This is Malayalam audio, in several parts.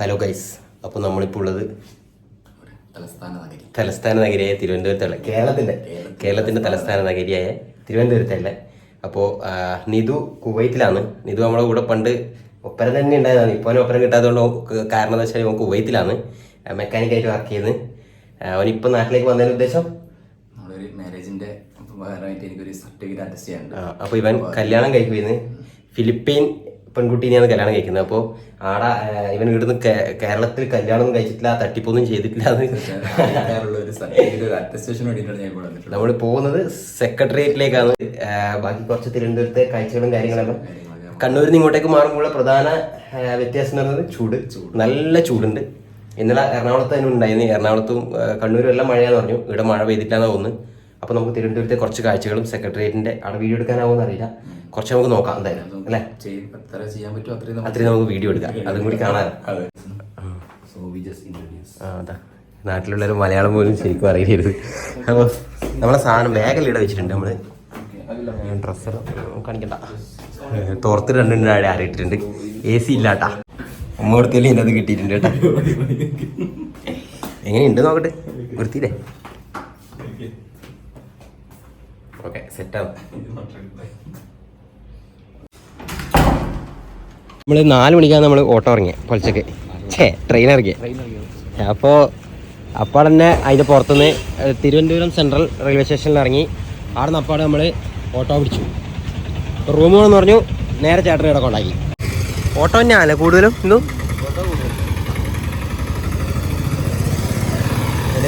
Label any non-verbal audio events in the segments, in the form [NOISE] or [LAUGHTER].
ഹലോ ഗൈസ് അപ്പോൾ നമ്മളിപ്പോൾ ഉള്ളത് തലസ്ഥാന നഗരി. തലസ്ഥാന നഗരിയായ തിരുവനന്തപുരത്തുള്ള കേരളത്തിന്റെ. കേരളത്തിന്റെ തലസ്ഥാന നഗരിയായ തിരുവനന്തപുരത്തല്ലേ? അപ്പോ നിതു കുവൈത്തിലാണ്. നിതു നമ്മളെ കൂടെ പണ്ട് ഒപ്പരം തന്നെ ഉണ്ടായതാണ്. ഇപ്പോൾ അവന് ഒപ്പരം കിട്ടാത്തതുകൊണ്ട് കാരണം എന്താ വെച്ചാൽ അവൻ കുവൈത്തിലാണ്. മെക്കാനിക്കായിട്ട് വർക്ക് ചെയ്യുന്നത് അവനിപ്പോൾ നാട്ടിലേക്ക് വന്നതിന് ഉദ്ദേശം? അപ്പൊ മാരേജിന്റെ ഭാഗമായിട്ട് എനിക്കൊരു സർട്ടിഫിക്കറ്റ് ചെയ്യാനുണ്ട്. അപ്പോൾ ഇവൻ കല്യാണം കഴിക്കുന്നത് ഫിലിപ്പീൻ പെൺകുട്ടീനെയാണ് കല്യാണം കഴിക്കുന്നത്. അപ്പോൾ ആടെ ഇവൻ ഇവിടുന്ന് കേരളത്തിൽ കല്യാണം കഴിച്ചിട്ടില്ല തട്ടിപ്പൊന്നും ചെയ്തിട്ടില്ല നമ്മൾ പോകുന്നത് സെക്രട്ടേറിയറ്റിലേക്കാണ്. ബാക്കി കുറച്ച് തിരുവനന്തപുരത്തെ കാഴ്ചകളും കാര്യങ്ങളെല്ലാം. കണ്ണൂരിൽ നിന്ന് ഇങ്ങോട്ടേക്ക് മാറുമ്പോൾ പ്രധാന വ്യത്യാസം എന്ന് പറയുന്നത് ചൂട്. നല്ല ചൂടുണ്ട്. ഇന്നലെ എറണാകുളത്ത് തന്നെ ഉണ്ടായിരുന്നു. എറണാകുളത്തും കണ്ണൂരും എല്ലാം മഴയാന്ന് പറഞ്ഞു. ഇവിടെ മഴ പെയ്തിട്ടാന്ന് തോന്നുന്നു. അപ്പോൾ നമുക്ക് തിരുവനന്തപുരത്തെ കുറച്ച് കാഴ്ചകളും സെക്രട്ടേറിയറ്റിന്റെ അവിടെ വീഡിയോ എടുക്കാനാവുമെന്ന് അറിയില്ല. കുറച്ച് നമുക്ക് നോക്കാം എന്തായാലും അല്ലേ? ചെയ്യാൻ പറ്റുമോ അത്രയും നമുക്ക് വീഡിയോ എടുക്കാം. അതും കൂടി കാണാൻ അതെ. നാട്ടിലുള്ളൊരു മലയാളം പോലും ശരിക്കും അറിയരുത്. അപ്പോൾ നമ്മളെ സാധനം ഇവിടെ വെച്ചിട്ടുണ്ട് നമ്മൾ? ഡ്രസ്സർ കാണിക്കണ്ട. തോർത്ത് രണ്ടുണ്ട് അവിടെ ആറിയിട്ടുണ്ട് എ സി ഇല്ലാട്ടാ. അമ്മ കൊടുത്തല്ലേ ഇതിന്റെ അത് കിട്ടിയിട്ടുണ്ട് കേട്ടാ. [LAUGHS] എങ്ങനെയുണ്ട് നോക്കട്ടെ? വൃത്തിയില്ലേ ഓക്കെ സെറ്റാവും നമ്മൾ നാല് മണിക്കാണ് നമ്മൾ ഓട്ടോ ഇറങ്ങിയത് പൊലച്ചക്ക് ഛേ ട്രെയിൻ ഇറങ്ങിയത് അപ്പോൾ അപ്പോൾ തന്നെ അതിന്റെ പുറത്തുനിന്ന് തിരുവനന്തപുരം സെൻട്രൽ റെയിൽവേ സ്റ്റേഷനിൽ ഇറങ്ങി അവിടെ നിന്ന് അപ്പാടെ നമ്മൾ ഓട്ടോ പിടിച്ചു. റൂം എന്ന് പറഞ്ഞു നേരെ ചേട്ടൻ ഇവിടെ കൊണ്ടാക്കി. ഓട്ടോ തന്നെയാണല്ലേ കൂടുതലും ഇന്നും?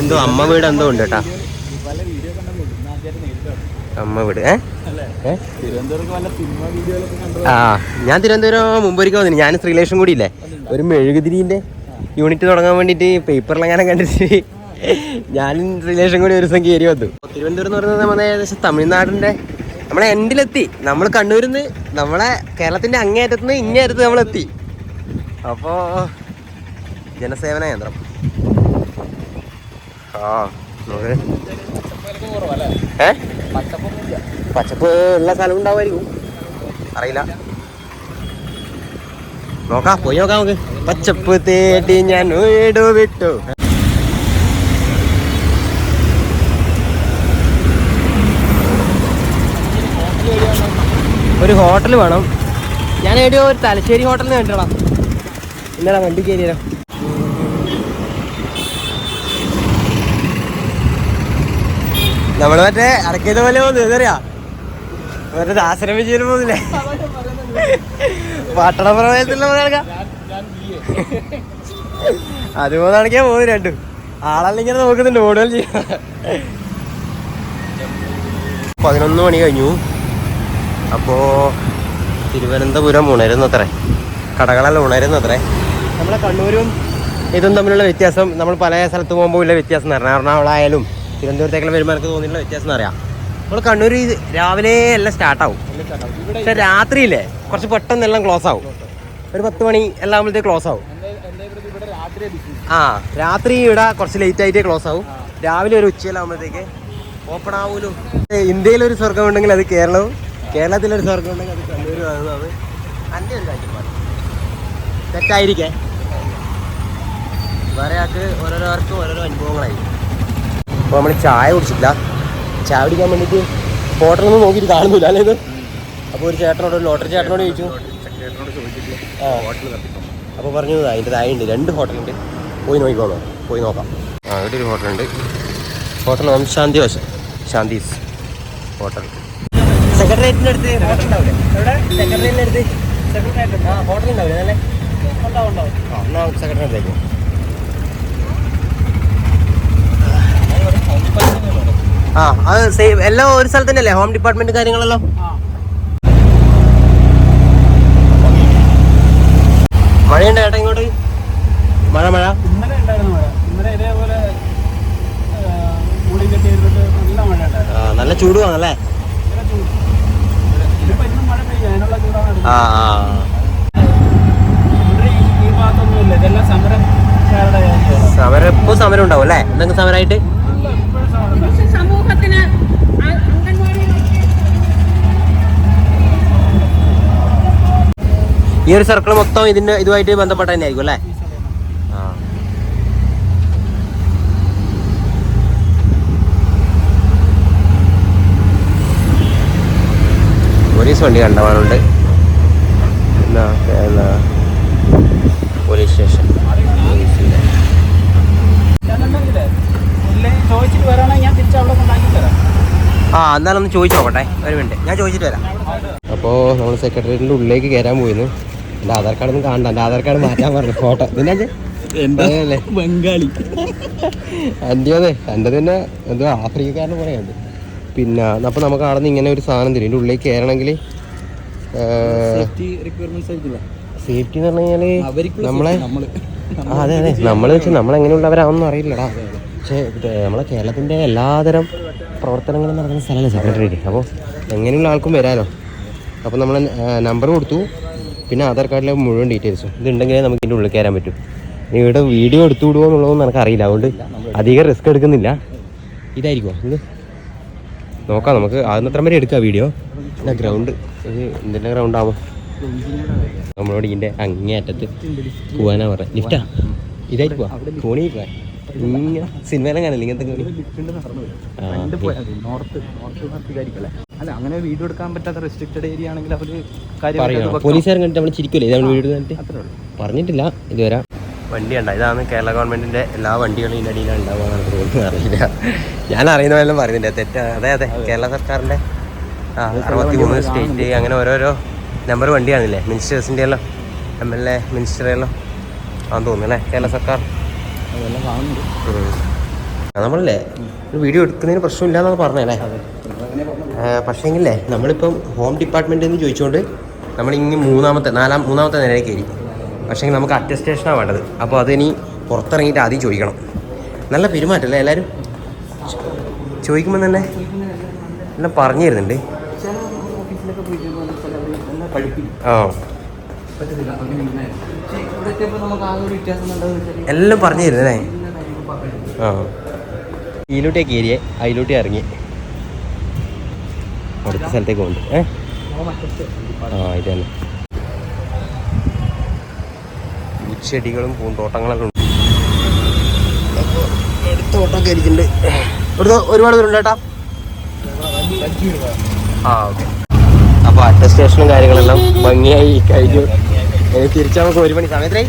എന്തോ അമ്മ വീട് എന്തോ ഉണ്ട് കേട്ടാ അമ്മ വീട് ആ ഞാൻ തിരുവനന്തപുരം മുമ്പൊരിക്കൽ വന്നിന് ഞാൻ ശ്രീലേഷൻ കൂടി ഇല്ലേ ഒരു മെഴുകുതിരിന്റെ യൂണിറ്റ് തുടങ്ങാൻ വേണ്ടിയിട്ട് പേപ്പറിലെങ്ങനെ കണ്ടിട്ട് ഞാനും ശ്രീലേഷൻ കൂടി ഒരു ദിവസം കയറി വന്നു തിരുവനന്തപുരം എന്ന് പറയുന്നത് നമ്മുടെ ഏകദേശം തമിഴ്നാടിന്റെ നമ്മളെ എൻഡിലെത്തി നമ്മൾ കണ്ണൂരിൽ നിന്ന് നമ്മളെ കേരളത്തിന്റെ അങ്ങേയറ്റത്ത് നിന്ന് ഇങ്ങേയറ്റത്ത് നമ്മളെത്തി അപ്പോ ജനസേവന കേന്ദ്രം ആ നോക്ക് ഏ പച്ചപ്പ് ഉള്ള സ്ഥലം ഉണ്ടാവുമായിരിക്കും. അറിയില്ല. നോക്കാം. പോയി നോക്കാം നമുക്ക്. പച്ചപ്പ് തേടി ഞാൻ വീട് വിട്ടു. ഒരു ഹോട്ടൽ വേണം. ഞാൻ എവിടെയോ ഒരു തലശ്ശേരി ഹോട്ടലിൽ കണ്ടിടാം ഇന്നലെ വണ്ടി കയറിയാലോ നമ്മൾ മറ്റേ അടക്കിയത് പോലെ പോകുന്നു എന്തറിയാ മറ്റേ ദാസനം വിജയം പോകുന്നില്ലേ? പട്ടണപ്രവേശത്തിലുള്ള പോലെ നടക്കാം അതുപോലെ നടക്കാൻ പോകുന്നു രണ്ടും. ആളല്ലിങ്ങനെ നോക്കുന്നുണ്ട് ഓടുകൾ ചെയ്യാം. പതിനൊന്ന് മണി കഴിഞ്ഞു. അപ്പോ തിരുവനന്തപുരം ഉണരുന്നത്രേ കടകളെല്ലാം ഉണരുന്നത്രേ നമ്മളെ കണ്ണൂരും ഇതും തമ്മിലുള്ള വ്യത്യാസം നമ്മൾ പല സ്ഥലത്ത് പോകുമ്പോൾ ഉള്ള വ്യത്യാസം എന്ന് പറഞ്ഞാൽ എറണാകുളം ആയാലും തിരുവനന്തപുരത്തേക്കുള്ള വരുമ്പോൾ എനിക്ക് തോന്നിയിട്ടുള്ള വ്യത്യാസം എന്ന് അറിയാം നമ്മൾ കണ്ണൂർ രാവിലെ എല്ലാം സ്റ്റാർട്ട് ആവും. പക്ഷെ രാത്രിയില്ലേ കുറച്ച് പെട്ടെന്ന് എല്ലാം ക്ലോസ് ആവും. ഒരു പത്ത് മണി എല്ലാം ആകുമ്പോഴത്തേക്ക് ക്ലോസ് ആവും. ആ രാത്രി ഇവിടെ കുറച്ച് ലേറ്റ് ആയിട്ടേ ക്ലോസ് ആവും. രാവിലെ ഒരു ഉച്ചയിലാകുമ്പോഴത്തേക്ക് ഓപ്പൺ ആവൂലോ. ഇന്ത്യയിലൊരു സ്വർഗം ഉണ്ടെങ്കിൽ അത് കേരളവും കേരളത്തിലൊരു സ്വർഗം ഉണ്ടെങ്കിൽ അത് കണ്ണൂരും ആകുന്നതാണ്. എന്റെ ഒരു കാഴ്ചപ്പാട് തെറ്റായിരിക്കേ? വേറെ ആൾക്ക് ഓരോരോർക്കും ഓരോരോ അനുഭവങ്ങളായിരിക്കും. അപ്പോൾ നമ്മൾ ചായ കുടിച്ചിട്ടില്ല. ചായ കുടിക്കാൻ വേണ്ടിയിട്ട് ഹോട്ടലൊന്നും നോക്കിയിട്ട് കാണുന്നില്ല അല്ലേ ഇത്? അപ്പോൾ ഒരു ചേട്ടനോട് ഒരു ലോട്ടറി ചേട്ടനോട് ചോദിച്ചു. ആ. അപ്പോൾ പറഞ്ഞു അതിന്റെ താഴെയുണ്ട് രണ്ട് ഹോട്ടലുണ്ട്. പോയി നോക്കിക്കോളൂ പോയി നോക്കാം. ആ ഇവിടെ ഒരു ഹോട്ടലുണ്ട്. ഹോട്ടൽ ഓം ശാന്തി വശം. ശാന്തീസ് ഹോട്ടൽ. സെക്രട്ടേറിയറ്റിന്റെ അടുത്ത് ഹോട്ടൽ ഉണ്ടാവില്ലേ എവിടെ? സെക്രട്ടേറിയറ്റിന്റെ അടുത്ത്. സെക്രട്ടേറിയറ്റ് ആ ഹോട്ടൽ ഉണ്ടാവില്ലേ അല്ലേ? ഉണ്ടാവും ഉണ്ടാവും ആ എന്നാൽ സെക്രട്ടേറിയറ്റിലേക്ക്. ആ അത് സെയിം എല്ലാം ഒരു സ്ഥലത്ത് തന്നെയല്ലേ ഹോം ഡിപ്പാർട്ട്മെന്റ് കാര്യങ്ങളെല്ലാം മഴയുണ്ട് ഏട്ടാ ഇങ്ങോട്ട്? മഴ മഴ? ഇന്നലെ ഉണ്ടായിരുന്നു മഴ. ഇന്നലെ ഇതേപോലെ മൂടി കെട്ടി ഇരുന്നിട്ട് നല്ല മഴ ഉണ്ടായിരുന്നു. നല്ല ചൂടുവാണല്ലേ? ആ സമരം ഇപ്പൊ സമരം ഉണ്ടാവും അല്ലേ? എന്തെങ്കിലും സമരമായിട്ട് ഈ ഒരു സർക്കിൾ മൊത്തം ഇതിന്റെ ഇതുമായിട്ട് ബന്ധപ്പെട്ട തന്നെ ആയിരിക്കും അല്ലേ പോലീസ് വണ്ടി കണ്ടവാറുണ്ട് പോലീസ് സ്റ്റേഷൻ. ആ എന്നാലൊന്ന് ചോദിച്ചു നോക്കട്ടെ. ഒരു മിനിറ്റ്. ഞാൻ ചോദിച്ചിട്ട് വരാം. അപ്പോൾ നമ്മൾ സെക്രട്ടേറിയറ്റിന്റെ ഉള്ളിലേക്ക് കയറാൻ പോയിരുന്നു എന്റെ ആധാർ കാർഡ് ഒന്നും കാണണ്ട. എന്റെ ആധാർ കാർഡ് മാറ്റാൻ പറഞ്ഞു. ഫോട്ടോ. നിന്നെ എന്താ? ബംഗാളി. എന്റെ അതെ എന്റെ തന്നെ എന്തോ ആഫ്രിക്കക്കാരനെ പറയാണ്ട് പിന്നെ അപ്പോൾ നമുക്ക് അവിടെ നിന്ന് ഇങ്ങനെ ഒരു സാധനം തരും. ഇതിന്റെ ഉള്ളിലേക്ക് കയറണമെങ്കിൽ സേഫ്റ്റി എന്ന് പറഞ്ഞു കഴിഞ്ഞാൽ നമ്മളെ അതെ അതെ. നമ്മൾ വെച്ച് നമ്മളെങ്ങനെയുള്ളവരാണെന്നും അറിയില്ലടാ. പക്ഷേ നമ്മളെ കേരളത്തിന്റെ എല്ലാതരം പ്രവർത്തനങ്ങളും നടക്കുന്ന സ്ഥലമല്ലേ? സെക്രട്ടറിയേറ്റ്. അപ്പോൾ എങ്ങനെയുള്ള ആൾക്കും വരാലോ. അപ്പോൾ നമ്മൾ നമ്പർ കൊടുത്തു. പിന്നെ ആധാർ കാർഡിലെ മുഴുവൻ ഡീറ്റെയിൽസും ഇതുണ്ടെങ്കിലേ നമുക്ക് ഇതിന്റെ ഉള്ളിൽ കയറാൻ പറ്റും. ഇവിടെ വീഡിയോ എടുത്തു വിടുമോ എന്നുള്ളതൊന്നും അറിയില്ല അതുകൊണ്ട് അധികം റിസ്ക് എടുക്കുന്നില്ല. ഇതായിരിക്കുമോ ഇത് നോക്കാം. നമുക്ക് അതിനത്ര വരെ എടുക്കാം വീഡിയോ. പിന്നെ ഗ്രൗണ്ട് ഇത് ഗ്രൗണ്ട് ആവും? നമ്മളോട് ഇതിന്റെ അങ്ങേയറ്റത്ത് പോകാനാ പറഞ്ഞത് ലിഫ്റ്റാ ഇതായിരിക്കും കോണി സിനിമയിലും കാണില്ല ഇങ്ങനത്തെ കോണി അല്ല അങ്ങനെ വീഡിയോ എടുക്കാൻ പറ്റാത്ത റെസ്ട്രിക്റ്റഡ് ഏരിയ ആണെങ്കിൽ അവർ കാര്യം പോലീസുകാർ കണ്ടിട്ട് നമ്മൾ ചിരിക്കൂലേ? ഇത് നമ്മൾ വീട് കണ്ടിട്ട് അത്രേ ഉള്ളൂ. പറഞ്ഞിട്ടില്ല. ഇതുവരെ വണ്ടി ഉണ്ട് ഇതാണ് കേരള ഗവൺമെന്റിന്റെ എല്ലാ വണ്ടികളും ഇതിന്റെ അടിയിലാണ് ഉണ്ടാവുക അറിയില്ല. ഞാൻ അറിയുന്ന വല്ലതും പറയുന്നില്ല തെറ്റ. അതെ അതെ. കേരള സർക്കാരിന്റെ അറുപത്തി മൂന്ന് സ്റ്റേറ്റ് അങ്ങനെ ഓരോരോ നമ്പർ വണ്ടിയാണില്ലേ? മിനിസ്റ്റേഴ്സിന്റെ എല്ലാം എം എൽ എ മിനിസ്റ്ററെ എല്ലാം ആണെന്ന് തോന്നുന്നു അല്ലേ? കേരള സർക്കാർ. അതെല്ലാം കാണുന്നുണ്ട്. നമ്മളല്ലേ? ഒരു വീഡിയോ എടുക്കുന്നതിന് പ്രശ്നമില്ല എന്നാണ് പറഞ്ഞല്ലേ പക്ഷേങ്കിലേ നമ്മളിപ്പം ഹോം ഡിപ്പാർട്ട്മെന്റ് എന്ന് ചോദിച്ചുകൊണ്ട് നമ്മൾ ഇനി മൂന്നാമത്തെ നാലാം മൂന്നാമത്തെ നിലയിൽ കയറി. പക്ഷേ നമുക്ക് അറ്റസ്റ്റേഷനാണ് വേണ്ടത്. അപ്പോൾ അതിനി പുറത്തിറങ്ങിയിട്ട് ആദ്യം ചോദിക്കണം. നല്ല പെരുമാറ്റല്ലേ എല്ലാവരും ചോദിക്കുമ്പോൾ തന്നെ എല്ലാം പറഞ്ഞു തരുന്നുണ്ട് ആ. എല്ലാം പറഞ്ഞു തരുന്നല്ലേ ആ ഇതിലോട്ടേക്ക് ഏരിയ അതിലോട്ടേ ഇറങ്ങി അടുത്ത സ്ഥലത്തേക്ക് പോകുന്നുണ്ട് ഏ? ആ ഇത് തന്നെ ചെടികളും പൂന്തോട്ടങ്ങളൊക്കെ ഉണ്ട്. അപ്പോൾ അടുത്ത ഓട്ടമൊക്കെ ഇരിക്കുന്നുണ്ട് ഇവിടുന്ന് ഒരുപാട് ദൂരം ചേട്ടാ ആ ഓക്കെ. അപ്പോൾ അറ്റസ്റ്റേഷനും കാര്യങ്ങളെല്ലാം ഭംഗിയായി കഴിഞ്ഞു. തിരിച്ചാൽ തിരിച്ച് നമുക്ക് ഒരു മണി സമയത്തായി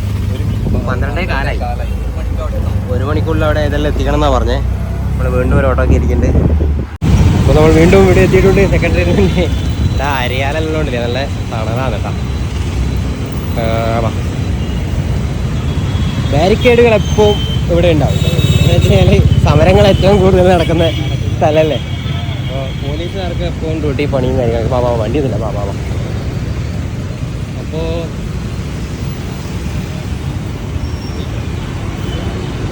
പന്ത്രണ്ടേ കാലായി. ഒരു മണിക്കുള്ളിൽ അവിടെ ഏതെല്ലാം എത്തിക്കണം എന്നാ പറഞ്ഞേ. നമ്മൾ വീണ്ടും ഒരു ഓട്ടോ ഇരിക്കുന്നുണ്ട് അപ്പോൾ നമ്മൾ വീണ്ടും ഇവിടെ എത്തിയിട്ടുണ്ട്. സെക്രട്ടറിയേറ്റിന്റെ ഇതാ അരിയാലെല്ലാം ഉണ്ടല്ലേ നല്ല തണലാണ് കേട്ടോ. ബാരിക്കേഡുകൾ എപ്പോഴും ഇവിടെ ഉണ്ടാവും. എന്ന് വെച്ച് സമരങ്ങൾ ഏറ്റവും കൂടുതൽ നടക്കുന്ന സ്ഥലമല്ലേ അപ്പോൾ പോലീസുകാർക്ക് എപ്പോഴും ഡ്യൂട്ടി പണിയും കാര്യങ്ങളൊക്കെ. ബാബാ വണ്ടി ഒന്നുമില്ല ബാബാ അപ്പോൾ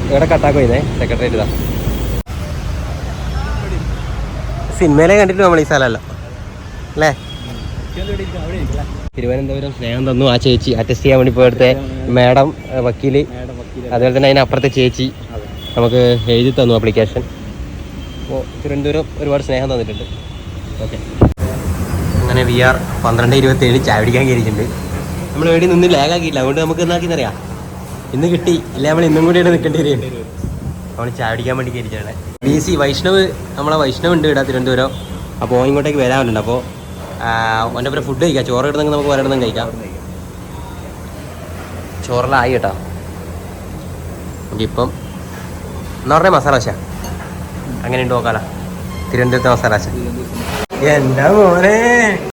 ഇവിടെ കട്ടാക്കോ ഇതേ സെക്രട്ടേറിയറ്റ് ഇതാ. സിനിമയിലെ കണ്ടിട്ട് നമ്മൾ ഈ സ്ഥലമല്ല. അല്ലേ? തിരുവനന്തപുരം സ്നേഹം തന്നു ആ ചേച്ചി. അറ്റസ്റ്റ് ചെയ്യാൻ വേണ്ടി പോയടുത്തെ മാഡം വക്കീൽ. അതുപോലെ തന്നെ അതിനപ്പുറത്തെ ചേച്ചി നമുക്ക് എഴുതി തന്നു അപ്ലിക്കേഷൻ അപ്പോൾ തിരുവനന്തപുരം ഒരുപാട് സ്നേഹം തന്നിട്ടുണ്ട്. ഓക്കെ അങ്ങനെ വി ആർ പന്ത്രണ്ട് ഇരുപത്തി ഏഴ് ചായ കയറിയിട്ടുണ്ട്. നമ്മൾ വേണ്ടി നിന്ന് ലാഗാക്കിയില്ല അതുകൊണ്ട് നമുക്ക് എന്നാക്കിന്നറിയാം ഇന്ന് കിട്ടി. ഇല്ല നമ്മൾ ഇന്നും കൂടി ഇവിടെ നിൽക്കേണ്ടി വരും നമ്മൾ ചായ പിടിക്കാൻ വേണ്ടി കയറിച്ചാണ് ബി സി വൈഷ്ണവ് നമ്മളെ വൈഷ്ണവ് ഉണ്ട് ഇവിടെ തിരുവനന്തപുരം. അപ്പോൾ ഓൻ ഇങ്ങോട്ടേക്ക് വരാറുണ്ട് അപ്പോൾ ഓന്റെ ഒപ്പം ഫുഡ് കഴിക്കാം. ചോറ് കിട്ടുന്നെങ്കിൽ നമുക്ക് വരണം കഴിക്കാം. ചോറെല്ലാം ആയി കേട്ടോ. ഇപ്പം എന്ന് പറഞ്ഞാൽ മസാല ദോശ അങ്ങനെ ഉണ്ട് നോക്കാലോ തിരുവനന്തപുരത്തെ മസാല ദോശ. എന്താ മോനെ?